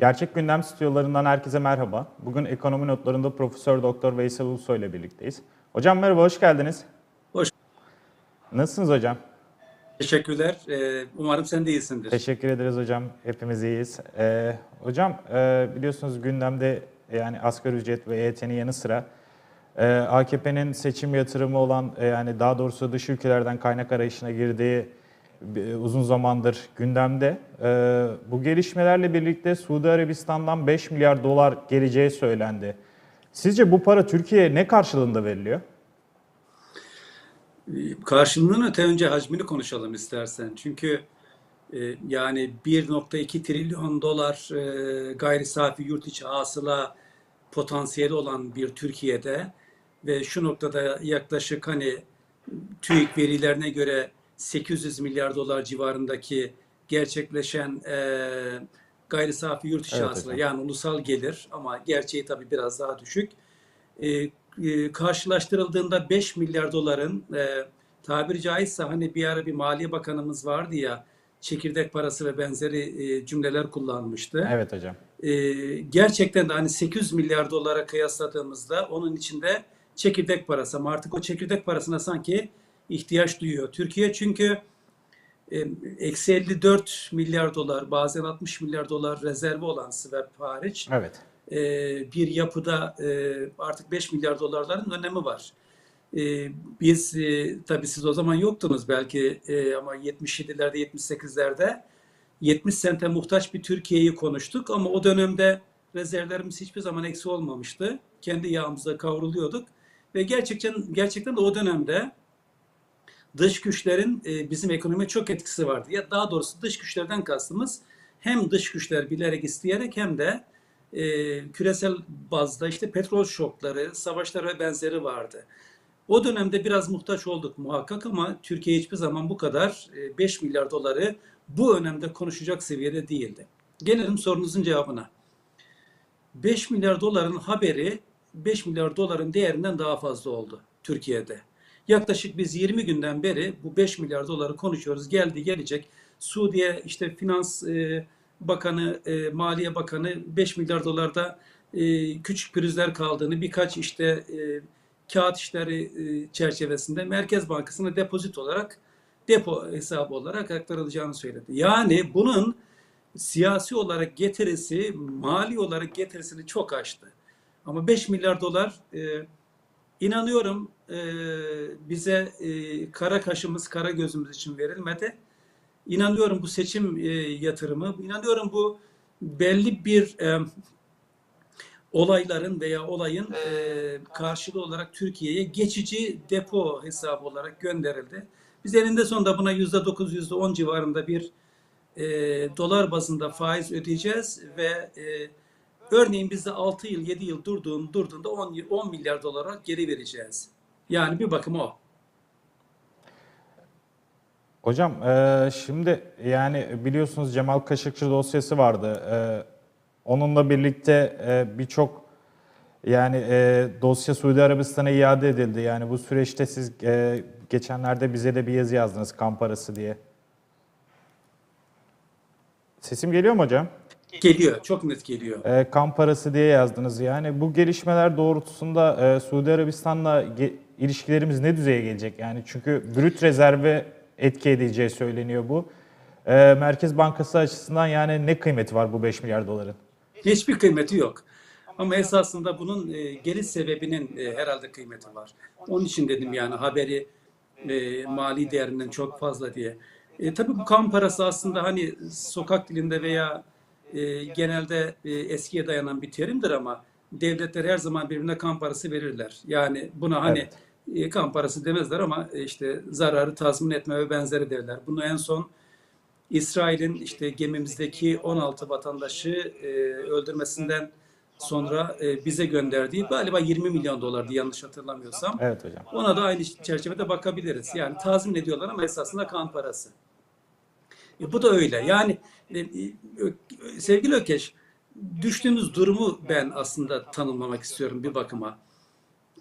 Gerçek Gündem stüdyolarından herkese merhaba. Bugün ekonomi notlarında Profesör Doktor Veysel Ulusoy ile birlikteyiz. Hocam merhaba, hoş geldiniz. Hoş. Nasılsınız hocam? Teşekkürler. Ee, umarım sen de iyisindir. Teşekkür ederiz hocam. Hepimiz iyiyiz. Ee, hocam e, biliyorsunuz gündemde yani asgari ücret ve EYT'nin yanı sıra e, AKP'nin seçim yatırımı olan e, yani daha doğrusu dış ülkelerden kaynak arayışına girdiği uzun zamandır gündemde. E, bu gelişmelerle birlikte Suudi Arabistan'dan 5 milyar dolar geleceği söylendi. Sizce bu para Türkiye'ye ne karşılığında veriliyor? Ee, Karşılığının öte önce hacmini konuşalım istersen. Çünkü e, yani 1.2 trilyon dolar e, gayri safi yurt içi hasıla potansiyeli olan bir Türkiye'de ve şu noktada yaklaşık hani TÜİK verilerine göre 800 milyar dolar civarındaki gerçekleşen e, gayri safi yurt içi Evet hasıla yani ulusal gelir ama gerçeği tabii biraz daha düşük. E, e, karşılaştırıldığında 5 milyar doların e, tabiri caizse hani bir ara bir Maliye Bakanımız vardı ya çekirdek parası ve benzeri e, cümleler kullanmıştı. Evet hocam. E, gerçekten de hani 800 milyar dolara kıyasladığımızda onun içinde çekirdek parası ama artık o çekirdek parasına sanki ihtiyaç duyuyor. Türkiye çünkü e, eksi 54 milyar dolar bazen 60 milyar dolar rezervi olan SWAP hariç Evet. e, bir yapıda e, artık 5 milyar dolarların önemi var. E, biz e, tabii siz o zaman yoktunuz belki e, ama 77'lerde 78'lerde 70 sente muhtaç bir Türkiye'yi konuştuk ama o dönemde rezervlerimiz hiçbir zaman eksi olmamıştı. Kendi yağımızda kavruluyorduk ve gerçekten gerçekten de o dönemde dış güçlerin e, bizim ekonomiye çok etkisi vardı. Ya daha doğrusu dış güçlerden kastımız hem dış güçler bilerek isteyerek hem de e, küresel bazda işte petrol şokları, savaşlar ve benzeri vardı. O dönemde biraz muhtaç olduk muhakkak ama Türkiye hiçbir zaman bu kadar e, 5 milyar doları bu önemde konuşacak seviyede değildi. Gelelim sorunuzun cevabına. 5 milyar doların haberi 5 milyar doların değerinden daha fazla oldu Türkiye'de. Yaklaşık biz 20 günden beri bu 5 milyar doları konuşuyoruz. Geldi gelecek. Suudiye işte Finans e, Bakanı, e, Maliye Bakanı 5 milyar dolarda e, küçük pürüzler kaldığını, birkaç işte e, kağıt işleri e, çerçevesinde Merkez Bankası'na depozit olarak depo hesabı olarak aktarılacağını söyledi. Yani bunun siyasi olarak getirisi, mali olarak getirisini çok aştı. Ama 5 milyar dolar e, inanıyorum e, bize e, kara kaşımız, kara gözümüz için verilmedi. İnanıyorum bu seçim e, yatırımı, inanıyorum bu belli bir e, olayların veya olayın e, karşılığı olarak Türkiye'ye geçici depo hesabı olarak gönderildi. Biz eninde sonunda buna yüzde dokuz, yüzde on civarında bir e, dolar bazında faiz ödeyeceğiz ve e, örneğin bizde 6 yıl, 7 yıl durduğun, durduğunda 10, 10 milyar dolara geri vereceğiz. Yani bir bakıma o. Hocam e, şimdi yani biliyorsunuz Cemal Kaşıkçı dosyası vardı. E, onunla birlikte e, birçok yani e, dosya Suudi Arabistan'a iade edildi. Yani bu süreçte siz e, geçenlerde bize de bir yazı yazdınız kamp parası diye. Sesim geliyor mu hocam? Geliyor, çok net geliyor. E, kamp parası diye yazdınız. Yani bu gelişmeler doğrultusunda e, Suudi Arabistan'la ilişkilerimiz ne düzeye gelecek? Yani çünkü brüt rezerve etki edeceği söyleniyor bu. E, Merkez Bankası açısından yani ne kıymeti var bu 5 milyar doların? Hiçbir kıymeti yok. Ama esasında bunun e, geliş sebebinin e, herhalde kıymeti var. Onun için dedim yani haberi e, mali değerinden çok fazla diye. E, tabii bu kan parası aslında hani sokak dilinde veya e, genelde e, eskiye dayanan bir terimdir ama devletler her zaman birbirine kan parası verirler. Yani buna hani e, kan parası demezler ama e, işte zararı tazmin etme ve benzeri derler. Bunu en son İsrail'in işte gemimizdeki 16 vatandaşı e, öldürmesinden sonra e, bize gönderdiği galiba 20 milyon dolardı yanlış hatırlamıyorsam. Evet hocam. Ona da aynı çerçevede bakabiliriz. Yani tazmin ediyorlar ama esasında kan parası. E, bu da öyle. Yani e, e, sevgili Ökeş, düştüğümüz durumu ben aslında tanımlamak istiyorum bir bakıma.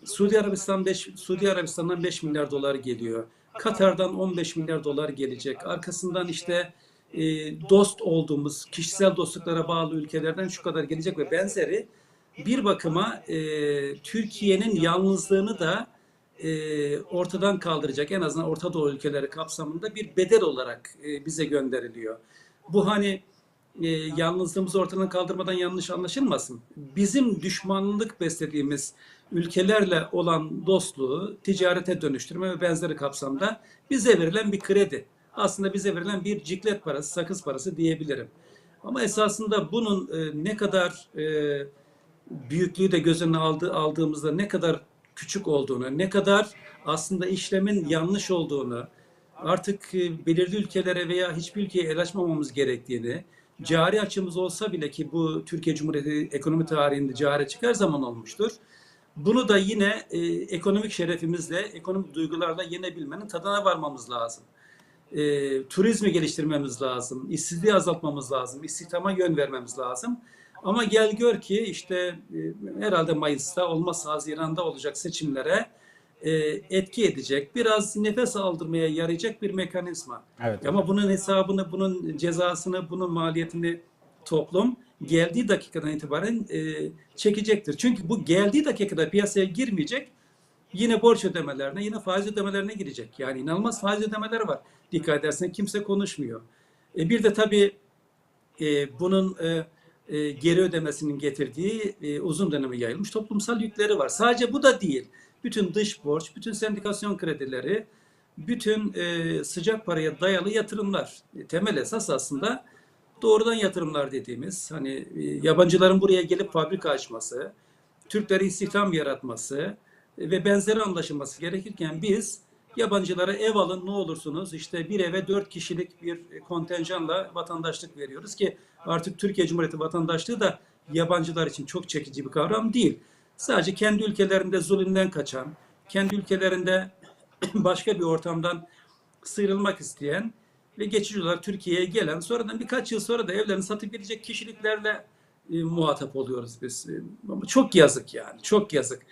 Suudi Arabistan 5 Suudi Arabistan'dan 5 milyar dolar geliyor. Katar'dan 15 milyar dolar gelecek. Arkasından işte e, dost olduğumuz, kişisel dostluklara bağlı ülkelerden şu kadar gelecek ve benzeri bir bakıma e, Türkiye'nin yalnızlığını da e, ortadan kaldıracak en azından Orta Doğu ülkeleri kapsamında bir bedel olarak e, bize gönderiliyor. Bu hani e, yalnızlığımızı ortadan kaldırmadan yanlış anlaşılmasın. Bizim düşmanlık beslediğimiz ülkelerle olan dostluğu ticarete dönüştürme ve benzeri kapsamda bize verilen bir kredi. Aslında bize verilen bir ciklet parası, sakız parası diyebilirim. Ama esasında bunun e, ne kadar e, büyüklüğü de göz önüne aldı, aldığımızda ne kadar küçük olduğunu, ne kadar aslında işlemin yanlış olduğunu, artık e, belirli ülkelere veya hiçbir ülkeye el açmamamız gerektiğini, cari açımız olsa bile ki bu Türkiye Cumhuriyeti ekonomi tarihinde cari açık her zaman olmuştur. Bunu da yine e, ekonomik şerefimizle, ekonomik duygularla yenebilmenin tadına varmamız lazım. E, turizmi geliştirmemiz lazım, işsizliği azaltmamız lazım, istihdama yön vermemiz lazım. Ama gel gör ki işte e, herhalde Mayıs'ta olmazsa Haziran'da olacak seçimlere e, etki edecek, biraz nefes aldırmaya yarayacak bir mekanizma. Evet. Ama bunun hesabını, bunun cezasını, bunun maliyetini toplum geldiği dakikadan itibaren e, çekecektir. Çünkü bu geldiği dakikada piyasaya girmeyecek, yine borç ödemelerine, yine faiz ödemelerine girecek. Yani inanılmaz faiz ödemeleri var. Dikkat edersen kimse konuşmuyor. E, bir de tabii e, bunun e, e, geri ödemesinin getirdiği e, uzun döneme yayılmış toplumsal yükleri var. Sadece bu da değil. Bütün dış borç, bütün sendikasyon kredileri, bütün e, sıcak paraya dayalı yatırımlar. E, temel esas aslında doğrudan yatırımlar dediğimiz hani e, yabancıların buraya gelip fabrika açması, Türklere istihdam yaratması e, ve benzeri anlaşılması gerekirken biz yabancılara ev alın ne olursunuz işte bir eve dört kişilik bir kontenjanla vatandaşlık veriyoruz ki artık Türkiye Cumhuriyeti vatandaşlığı da yabancılar için çok çekici bir kavram değil. Sadece kendi ülkelerinde zulümden kaçan, kendi ülkelerinde başka bir ortamdan sıyrılmak isteyen ve geçici olarak Türkiye'ye gelen sonradan birkaç yıl sonra da evlerini satıp gidecek kişiliklerle e, muhatap oluyoruz biz. E, ama çok yazık yani çok yazık.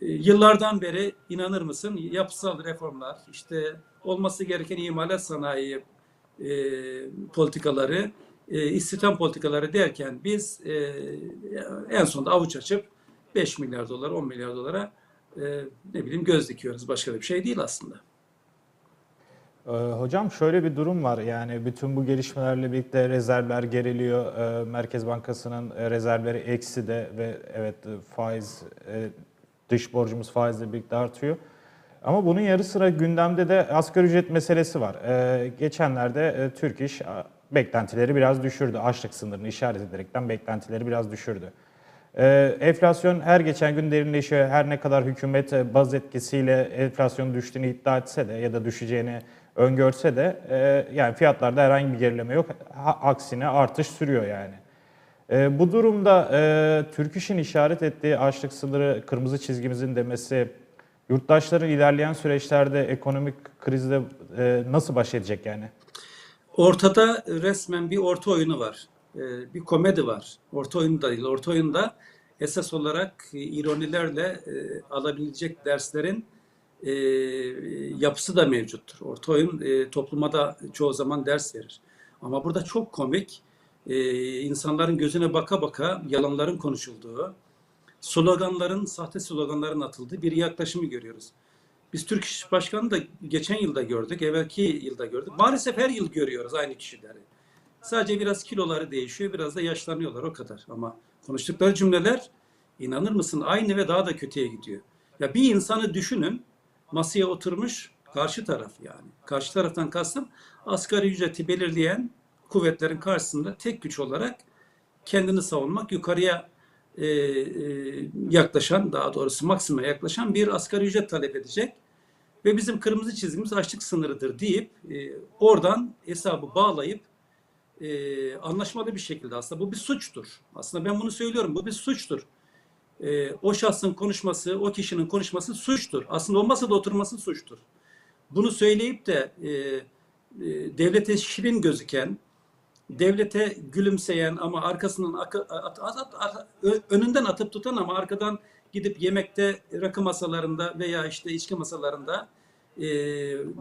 E, yıllardan beri inanır mısın yapısal reformlar işte olması gereken imalat sanayi e, politikaları e, istihdam politikaları derken biz e, en sonunda avuç açıp 5 milyar dolar 10 milyar dolara e, ne bileyim göz dikiyoruz. Başka bir şey değil aslında. Ee, Hocam şöyle bir durum var yani bütün bu gelişmelerle birlikte rezervler geriliyor. Ee, Merkez Bankası'nın rezervleri eksi de ve evet faiz e, dış borcumuz faizle birlikte artıyor. Ama bunun yarı sıra gündemde de asgari ücret meselesi var. Ee, Geçenlerde e, Türk İş beklentileri biraz düşürdü. Açlık sınırını işaret ederekten beklentileri biraz düşürdü. Ee, enflasyon her geçen gün derinleşiyor. Her ne kadar hükümet e, baz etkisiyle enflasyonun düştüğünü iddia etse de ya da düşeceğini öngörse de e, yani fiyatlarda herhangi bir gerileme yok. Ha- aksine artış sürüyor yani. E, bu durumda e, Türk İş'in işaret ettiği açlık sınırı kırmızı çizgimizin demesi yurttaşların ilerleyen süreçlerde ekonomik krizle e, nasıl baş edecek yani? Ortada resmen bir orta oyunu var. Ee, Bir komedi var. Orta oyunu da değil. Orta oyunda esas olarak e, ironilerle e, alabilecek derslerin e, yapısı da mevcuttur. Orta oyun e, topluma da çoğu zaman ders verir. Ama burada çok komik, e, insanların gözüne baka baka yalanların konuşulduğu, sloganların, sahte sloganların atıldığı bir yaklaşımı görüyoruz. Biz Türk İş Başkanı da geçen yılda gördük, evvelki yılda gördük. Maalesef her yıl görüyoruz aynı kişileri. Sadece biraz kiloları değişiyor, biraz da yaşlanıyorlar o kadar. Ama konuştukları cümleler inanır mısın aynı ve daha da kötüye gidiyor. Ya bir insanı düşünün, masaya oturmuş karşı taraf yani. Karşı taraftan kastım asgari ücreti belirleyen kuvvetlerin karşısında tek güç olarak kendini savunmak, yukarıya e, e, yaklaşan, daha doğrusu maksimuma yaklaşan bir asgari ücret talep edecek. Ve bizim kırmızı çizgimiz açlık sınırıdır deyip e, oradan hesabı bağlayıp e, anlaşmalı bir şekilde aslında bu bir suçtur. Aslında ben bunu söylüyorum bu bir suçtur. E, o şahsın konuşması, o kişinin konuşması suçtur. Aslında o masada oturması suçtur. Bunu söyleyip de e, e, devlete şirin gözüken, devlete gülümseyen ama arkasından at- at- at- önünden atıp tutan ama arkadan gidip yemekte rakı masalarında veya işte içki masalarında e,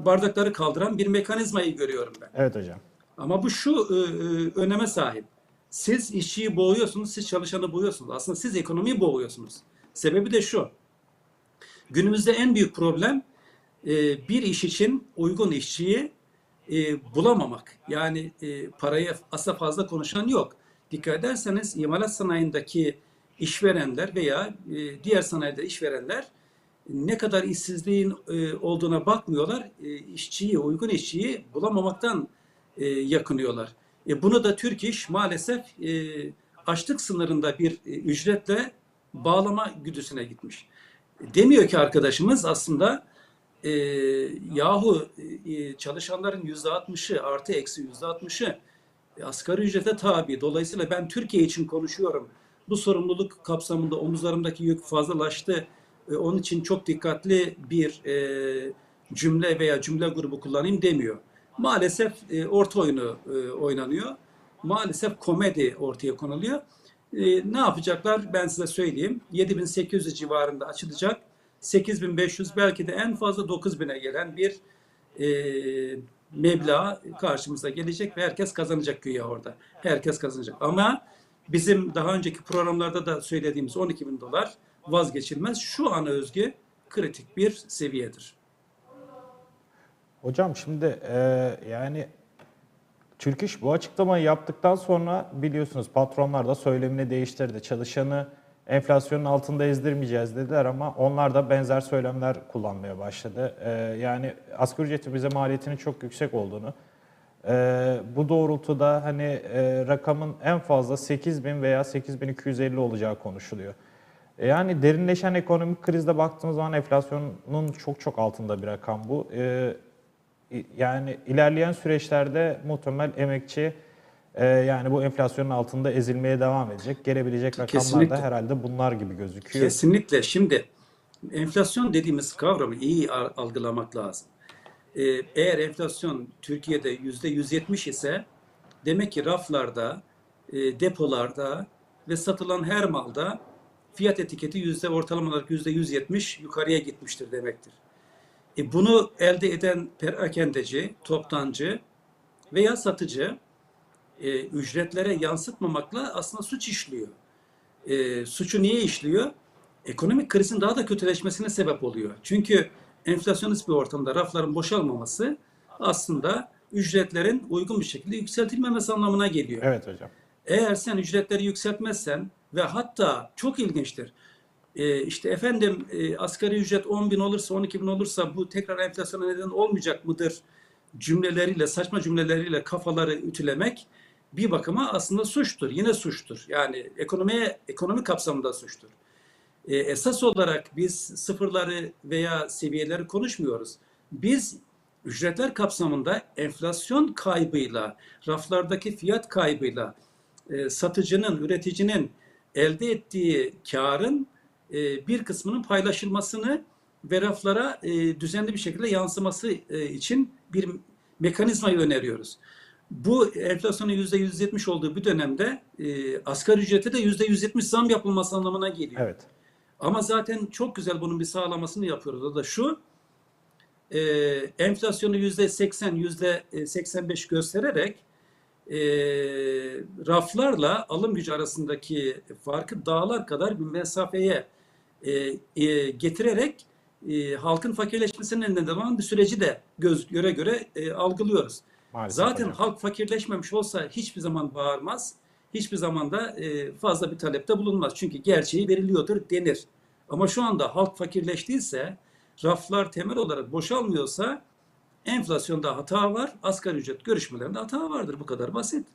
bardakları kaldıran bir mekanizmayı görüyorum ben. Evet hocam. Ama bu şu e, e, öneme sahip. Siz işçiyi boğuyorsunuz, siz çalışanı boğuyorsunuz. Aslında siz ekonomiyi boğuyorsunuz. Sebebi de şu. Günümüzde en büyük problem e, bir iş için uygun işçiyi e, bulamamak. Yani e, parayı asla fazla konuşan yok. Dikkat ederseniz imalat sanayindeki işverenler veya e, diğer sanayide işverenler ne kadar işsizliğin e, olduğuna bakmıyorlar. E, işçiyi, uygun işçiyi bulamamaktan e, yakınıyorlar. E, bunu da Türk İş maalesef e, açlık sınırında bir e, ücretle bağlama güdüsüne gitmiş. Demiyor ki arkadaşımız aslında e, yahu e, çalışanların yüzde altmışı artı eksi yüzde altmışı asgari ücrete tabi. Dolayısıyla ben Türkiye için konuşuyorum. Bu sorumluluk kapsamında omuzlarımdaki yük fazlalaştı. E, onun için çok dikkatli bir e, cümle veya cümle grubu kullanayım demiyor. Maalesef e, orta oyunu e, oynanıyor. Maalesef komedi ortaya konuluyor. E, ne yapacaklar ben size söyleyeyim. 7800 civarında açılacak. 8500 belki de en fazla 9000'e gelen bir e, meblağ karşımıza gelecek ve herkes kazanacak güya orada. Herkes kazanacak. Ama bizim daha önceki programlarda da söylediğimiz 12 bin dolar vazgeçilmez. Şu ana özgü kritik bir seviyedir. Hocam şimdi e, yani Türk İş bu açıklamayı yaptıktan sonra biliyorsunuz patronlar da söylemini değiştirdi. Çalışanı enflasyonun altında ezdirmeyeceğiz dediler ama onlar da benzer söylemler kullanmaya başladı. E, yani asgari ücretin bize maliyetinin çok yüksek olduğunu, e, bu doğrultuda hani e, rakamın en fazla 8000 veya 8250 olacağı konuşuluyor. E, Yani derinleşen ekonomik krizde baktığımız zaman enflasyonun çok çok altında bir rakam bu. E, i- yani ilerleyen süreçlerde muhtemel emekçi e, yani bu enflasyonun altında ezilmeye devam edecek. Gelebilecek rakamlar Kesinlikle. da herhalde bunlar gibi gözüküyor. Kesinlikle. Şimdi enflasyon dediğimiz kavramı iyi al- algılamak lazım. Ee, eğer enflasyon Türkiye'de yüzde 170 ise demek ki raflarda, e, depolarda ve satılan her malda fiyat etiketi yüzde ortalama olarak yüzde 170 yukarıya gitmiştir demektir. E, bunu elde eden perakendeci, toptancı veya satıcı e, ücretlere yansıtmamakla aslında suç işliyor e, suçu niye işliyor? Ekonomik krizin daha da kötüleşmesine sebep oluyor. Çünkü enflasyonist bir ortamda rafların boşalmaması aslında ücretlerin uygun bir şekilde yükseltilmemesi anlamına geliyor. Evet hocam. Eğer sen ücretleri yükseltmezsen ve hatta çok ilginçtir. e, işte efendim e, asgari ücret 10 bin olursa 12 bin olursa bu tekrar enflasyona neden olmayacak mıdır cümleleriyle saçma cümleleriyle kafaları ütülemek bir bakıma aslında suçtur. Yine suçtur. Yani ekonomiye ekonomi kapsamında suçtur. E, esas olarak biz sıfırları veya seviyeleri konuşmuyoruz. Biz ücretler kapsamında enflasyon kaybıyla, raflardaki fiyat kaybıyla e, satıcının, üreticinin elde ettiği karın e, bir kısmının paylaşılmasını ve raflara e, düzenli bir şekilde yansıması e, için bir mekanizmayı öneriyoruz. Bu enflasyonun %170 olduğu bir dönemde e, asgari ücrete de %170 zam yapılması anlamına geliyor. Evet. Ama zaten çok güzel bunun bir sağlamasını yapıyoruz. O da şu, e, enflasyonu yüzde 80, yüzde 85 göstererek e, raflarla alım gücü arasındaki farkı dağlar kadar bir mesafeye e, e, getirerek e, halkın fakirleşmesinin neden olan bir süreci de göz göre göre e, algılıyoruz. Maalesef Zaten hocam. halk fakirleşmemiş olsa hiçbir zaman bağırmaz. Hiçbir zaman da e, fazla bir talepte bulunmaz. Çünkü gerçeği veriliyordur denir. Ama şu anda halk fakirleştiyse, raflar temel olarak boşalmıyorsa enflasyonda hata var, asgari ücret görüşmelerinde hata vardır. Bu kadar basit.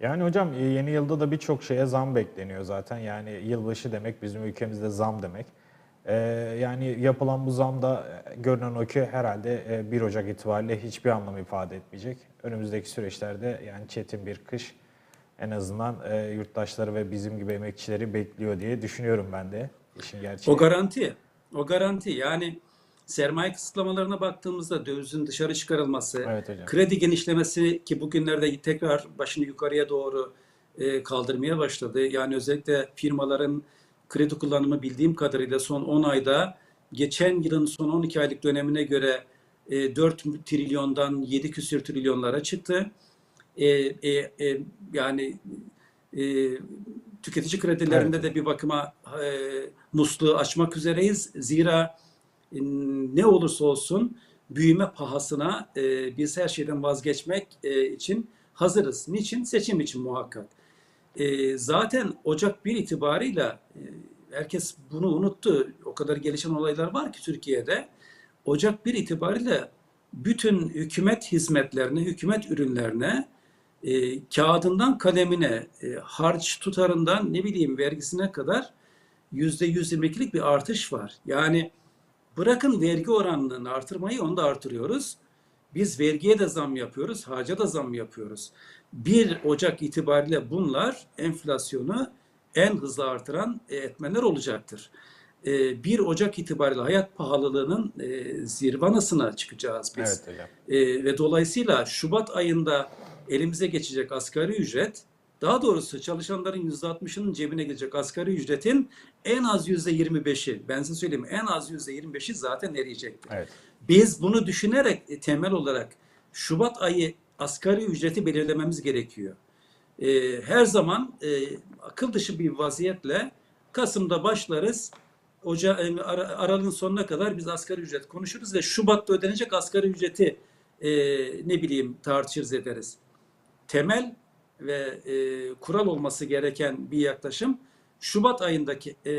Yani hocam e, yeni yılda da birçok şeye zam bekleniyor zaten. Yani yılbaşı demek bizim ülkemizde zam demek. Ee, yani yapılan bu zam da e, görünen o ki herhalde e, 1 Ocak itibariyle hiçbir anlam ifade etmeyecek. Önümüzdeki süreçlerde yani çetin bir kış en azından e, yurttaşları ve bizim gibi emekçileri bekliyor diye düşünüyorum ben de. İşin gerçeği. O garanti. O garanti. Yani sermaye kısıtlamalarına baktığımızda dövizin dışarı çıkarılması, Evet hocam. kredi genişlemesi ki bugünlerde tekrar başını yukarıya doğru e, kaldırmaya başladı. Yani özellikle firmaların kredi kullanımı bildiğim kadarıyla son 10 ayda geçen yılın son 12 aylık dönemine göre e, 4 trilyondan 7 küsür trilyonlara çıktı. E, e, e, yani e, tüketici kredilerinde de bir bakıma e, musluğu açmak üzereyiz. Zira e, ne olursa olsun büyüme pahasına e, biz her şeyden vazgeçmek e, için hazırız. Niçin? Seçim için muhakkak. E, zaten Ocak 1 itibarıyla e, herkes bunu unuttu. O kadar gelişen olaylar var ki Türkiye'de. Ocak 1 itibariyle bütün hükümet hizmetlerine, hükümet ürünlerine e, kağıdından kalemine, e, harç tutarından ne bileyim vergisine kadar yüzde 122'lik bir artış var. Yani bırakın vergi oranını artırmayı onu da artırıyoruz. Biz vergiye de zam yapıyoruz, harca da zam yapıyoruz. 1 Ocak itibariyle bunlar enflasyonu en hızlı artıran e, etmenler olacaktır. E, 1 Ocak itibariyle hayat pahalılığının e, zirvanasına çıkacağız biz. Evet hocam. E, ve dolayısıyla Şubat ayında elimize geçecek asgari ücret, daha doğrusu çalışanların %60'ının cebine gelecek asgari ücretin en az %25'i, ben size söyleyeyim en az %25'i zaten eriyecektir. Evet. Biz bunu düşünerek e, temel olarak Şubat ayı asgari ücreti belirlememiz gerekiyor. E, her zaman e, akıl dışı bir vaziyetle Kasım'da başlarız. Oca, e, Ara- Aralık'ın sonuna kadar biz asgari ücret konuşuruz ve Şubat'ta ödenecek asgari ücreti e, ne bileyim tartışırız ederiz. Temel ve e, kural olması gereken bir yaklaşım Şubat ayındaki e,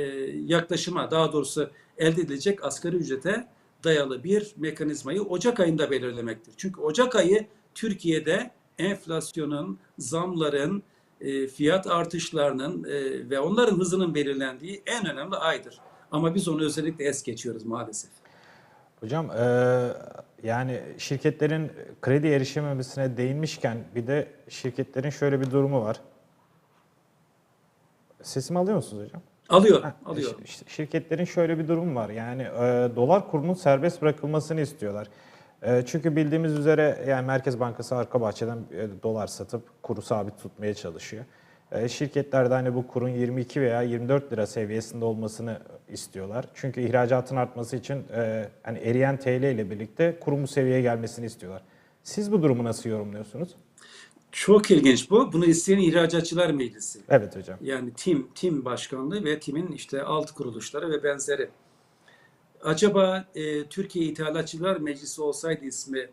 yaklaşıma daha doğrusu elde edilecek asgari ücrete dayalı bir mekanizmayı Ocak ayında belirlemektir. Çünkü Ocak ayı Türkiye'de enflasyonun, zamların, e, fiyat artışlarının e, ve onların hızının belirlendiği en önemli aydır. Ama biz onu özellikle es geçiyoruz maalesef. Hocam eee, yani şirketlerin kredi erişememesine değinmişken bir de şirketlerin şöyle bir durumu var. Sesimi alıyor musunuz hocam? Alıyor, Heh, alıyor. şi- şi- Şirketlerin şöyle bir durum var. Yani e, dolar kurunun serbest bırakılmasını istiyorlar. E, çünkü bildiğimiz üzere yani Merkez Bankası arka bahçeden e, dolar satıp kuru sabit tutmaya çalışıyor. E, şirketler de hani bu kurun 22 veya 24 lira seviyesinde olmasını istiyorlar. Çünkü ihracatın artması için e, hani eriyen TL ile birlikte kurun bu seviyeye gelmesini istiyorlar. Siz bu durumu nasıl yorumluyorsunuz? Çok ilginç bu. Bunu isteyen İhracatçılar Meclisi. Evet hocam. Yani tim, tim başkanlığı ve timin işte alt kuruluşları ve benzeri. Acaba e, Türkiye İthalatçılar Meclisi olsaydı ismi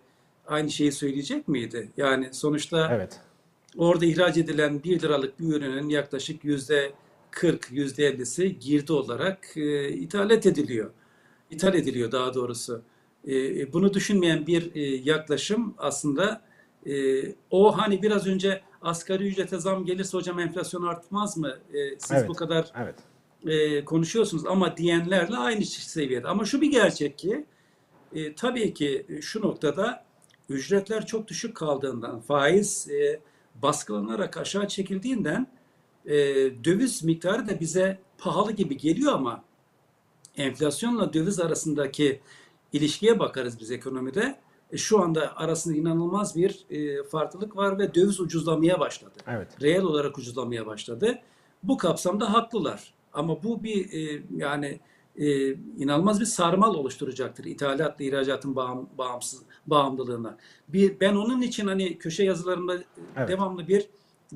aynı şeyi söyleyecek miydi? Yani sonuçta Evet. orada ihraç edilen 1 liralık bir ürünün yaklaşık yüzde 40, yüzde 50'si girdi olarak e, ithalat ediliyor. İthal ediliyor daha doğrusu. E, bunu düşünmeyen bir e, yaklaşım aslında e, o hani biraz önce asgari ücrete zam gelirse hocam enflasyon artmaz mı? E, siz Evet. bu kadar Evet. e, konuşuyorsunuz ama diyenlerle aynı seviyede. Ama şu bir gerçek ki e, tabii ki şu noktada ücretler çok düşük kaldığından, faiz e, baskılanarak aşağı çekildiğinden e, döviz miktarı da bize pahalı gibi geliyor ama enflasyonla döviz arasındaki ilişkiye bakarız biz ekonomide. E, şu anda arasında inanılmaz bir e, farklılık var ve döviz ucuzlamaya başladı Evet. reel olarak ucuzlamaya başladı. Bu kapsamda haklılar. Ama bu bir e, yani e, inanılmaz bir sarmal oluşturacaktır ithalatla ihracatın bağım, bağımsız bağımlılığına. Bir ben onun için hani köşe yazılarımda e, Evet. devamlı bir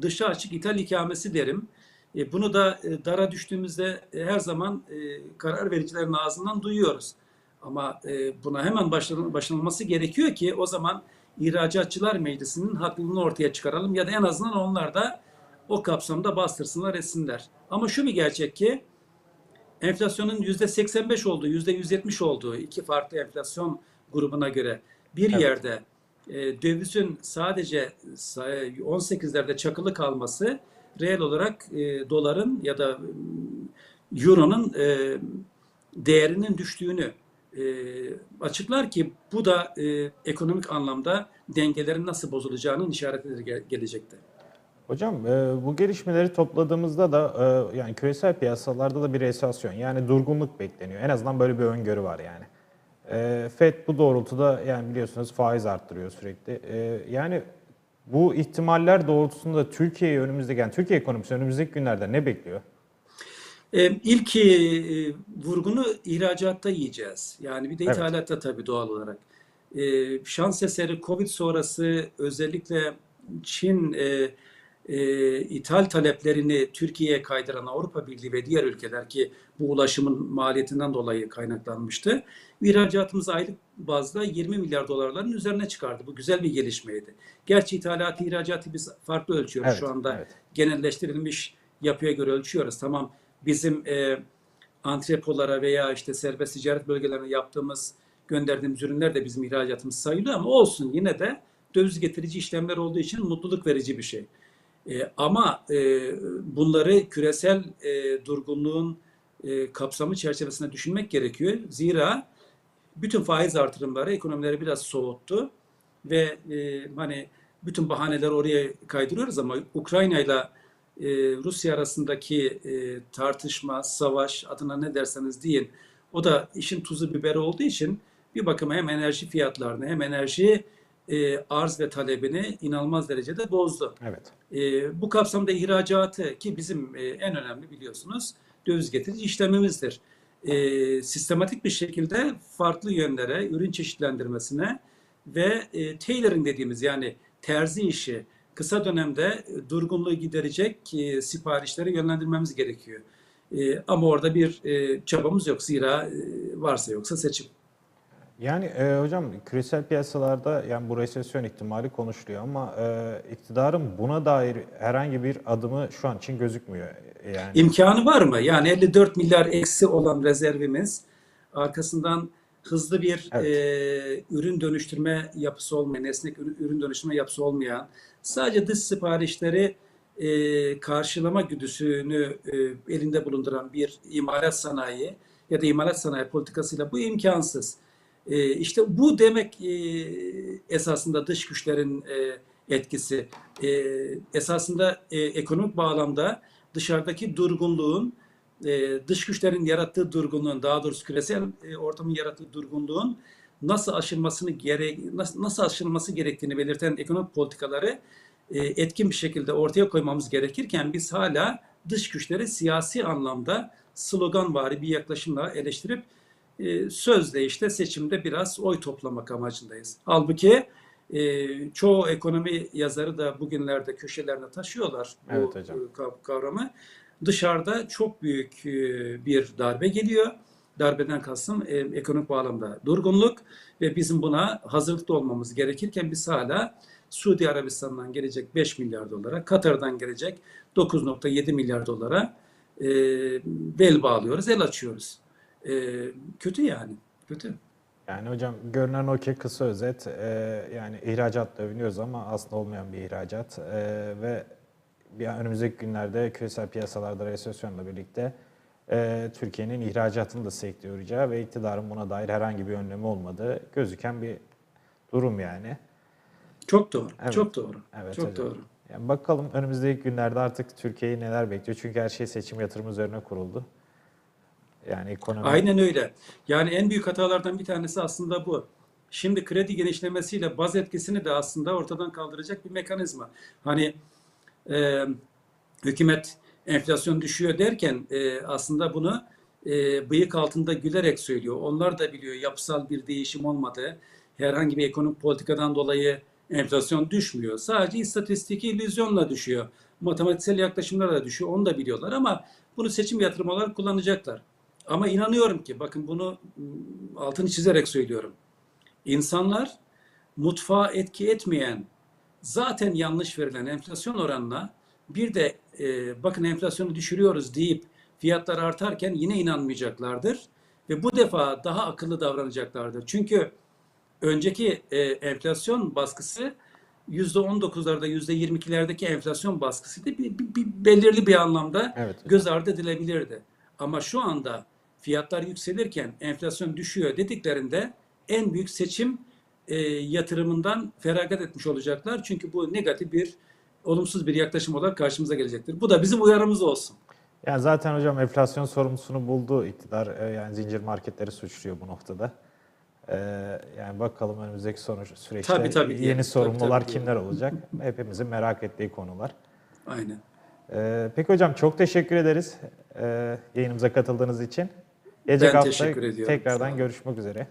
dışa açık ithal ikamesi derim. E, bunu da e, dara düştüğümüzde e, her zaman e, karar vericilerin ağzından duyuyoruz. Ama e, buna hemen başlan- başlanılması gerekiyor ki o zaman İhracatçılar Meclisi'nin haklılığını ortaya çıkaralım ya da en azından onlar da o kapsamda bastırsınlar etsinler. Ama şu bir gerçek ki enflasyonun yüzde 85 olduğu, yüzde 170 olduğu iki farklı enflasyon grubuna göre bir Evet. yerde e, dövizin sadece sa- 18'lerde çakılı kalması reel olarak e, doların ya da mm, euronun e, değerinin düştüğünü e, açıklar ki bu da e, ekonomik anlamda dengelerin nasıl bozulacağının işaretidir ge- gelecekte. Hocam e, bu gelişmeleri topladığımızda da e, yani küresel piyasalarda da bir resesyon yani durgunluk bekleniyor. En azından böyle bir öngörü var yani. E, Fed bu doğrultuda yani biliyorsunuz faiz arttırıyor sürekli. E, yani bu ihtimaller doğrultusunda Türkiye'yi önümüzdeki yani Türkiye ekonomisi önümüzdeki günlerde ne bekliyor? E, ilk e, vurgunu ihracatta yiyeceğiz. Yani bir de Evet. ithalatta tabii doğal olarak. E, şans eseri Covid sonrası özellikle Çin e, e, ithal taleplerini Türkiye'ye kaydıran Avrupa Birliği ve diğer ülkeler ki bu ulaşımın maliyetinden dolayı kaynaklanmıştı. İhracatımızı aylık bazda 20 milyar dolarların üzerine çıkardı. Bu güzel bir gelişmeydi. Gerçi ithalatı, ihracatı biz farklı ölçüyoruz Evet, şu anda. evet. Genelleştirilmiş yapıya göre ölçüyoruz. Tamam bizim e, antrepolara veya işte serbest ticaret bölgelerine yaptığımız gönderdiğimiz ürünler de bizim ihracatımız sayılıyor ama olsun yine de döviz getirici işlemler olduğu için mutluluk verici bir şey. E, ama e, bunları küresel e, durgunluğun e, kapsamı çerçevesinde düşünmek gerekiyor. Zira bütün faiz artırımları ekonomileri biraz soğuttu ve e, hani bütün bahaneleri oraya kaydırıyoruz ama Ukrayna ile e, Rusya arasındaki e, tartışma, savaş adına ne derseniz deyin o da işin tuzu biberi olduğu için bir bakıma hem enerji fiyatlarını hem enerji e, arz ve talebini inanılmaz derecede bozdu. Evet. E, bu kapsamda ihracatı ki bizim e, en önemli biliyorsunuz döviz getirici işlemimizdir. E, sistematik bir şekilde farklı yönlere, ürün çeşitlendirmesine ve e, tailoring dediğimiz yani terzi işi kısa dönemde durgunluğu giderecek e, siparişleri yönlendirmemiz gerekiyor. E, ama orada bir e, çabamız yok. Zira e, varsa yoksa seçim. Yani e, hocam küresel piyasalarda yani bu resesyon ihtimali konuşuluyor ama e, iktidarın buna dair herhangi bir adımı şu an için gözükmüyor. Yani İmkanı var mı? Yani 54 milyar eksi olan rezervimiz arkasından hızlı bir Evet. e, ürün dönüştürme yapısı olmayan, esnek ürün, dönüştürme yapısı olmayan, sadece dış siparişleri e, karşılama güdüsünü e, elinde bulunduran bir imalat sanayi ya da imalat sanayi politikasıyla bu imkansız. E, işte bu demek e, esasında dış güçlerin e, etkisi. E, esasında e, ekonomik bağlamda dışarıdaki durgunluğun, e, dış güçlerin yarattığı durgunluğun, daha doğrusu küresel e, ortamın yarattığı durgunluğun nasıl aşılmasını gere nasıl, nasıl aşılması gerektiğini belirten ekonomik politikaları e, etkin bir şekilde ortaya koymamız gerekirken biz hala dış güçleri siyasi anlamda sloganvari bir yaklaşımla eleştirip e, sözde işte seçimde biraz oy toplamak amacındayız. Halbuki e, çoğu ekonomi yazarı da bugünlerde köşelerine taşıyorlar bu Evet hocam. e, kav- kavramı. Dışarıda çok büyük e, bir darbe geliyor. Darbeden kastım e, ekonomik bağlamda durgunluk ve bizim buna hazırlıklı olmamız gerekirken biz hala Suudi Arabistan'dan gelecek 5 milyar dolara, Katar'dan gelecek 9.7 milyar dolara e, bel bağlıyoruz, el açıyoruz. E, kötü yani, kötü. Yani hocam görünen o ki kısa özet yani ihracatla övünüyoruz ama aslında olmayan bir ihracat ve bir önümüzdeki günlerde küresel piyasalarda resesyonla birlikte e, Türkiye'nin ihracatını da sekteye uğrayacağı ve iktidarın buna dair herhangi bir önlemi olmadığı gözüken bir durum yani. Çok doğru, Evet. çok doğru, Evet çok hocam. doğru. Yani bakalım önümüzdeki günlerde artık Türkiye'yi neler bekliyor çünkü her şey seçim yatırım üzerine kuruldu. Yani ekonomi Aynen öyle. Yani en büyük hatalardan bir tanesi aslında bu. Şimdi kredi genişlemesiyle baz etkisini de aslında ortadan kaldıracak bir mekanizma. Hani e, hükümet enflasyon düşüyor derken e, aslında bunu e, bıyık altında gülerek söylüyor. Onlar da biliyor yapısal bir değişim olmadı. Herhangi bir ekonomik politikadan dolayı enflasyon düşmüyor. Sadece istatistiki illüzyonla düşüyor. Matematiksel yaklaşımlarla düşüyor. Onu da biliyorlar ama bunu seçim yatırımı olarak kullanacaklar. Ama inanıyorum ki bakın bunu altını çizerek söylüyorum. İnsanlar mutfağa etki etmeyen zaten yanlış verilen enflasyon oranına bir de e, bakın enflasyonu düşürüyoruz deyip fiyatlar artarken yine inanmayacaklardır. Ve bu defa daha akıllı davranacaklardır. Çünkü önceki e, enflasyon baskısı %19'larda %22'lerdeki enflasyon baskısıydı. Bir, bir- bir belirli bir anlamda Evet. göz ardı edilebilirdi. Ama şu anda fiyatlar yükselirken enflasyon düşüyor dediklerinde en büyük seçim e, yatırımından feragat etmiş olacaklar. Çünkü bu negatif bir, olumsuz bir yaklaşım olarak karşımıza gelecektir. Bu da bizim uyarımız olsun. Yani zaten hocam enflasyon sorumlusunu buldu iktidar. Ee, Yani zincir marketleri suçluyor bu noktada. Ee, Yani bakalım önümüzdeki sonuç süreçte Tabii, tabii. yeni Yani, sorumlular tabii, tabii. kimler olacak? Hepimizin merak ettiği konular. Aynen. Ee, Peki hocam çok teşekkür ederiz ee, yayınımıza katıldığınız için. Gelecek Ben hafta tekrardan görüşmek üzere.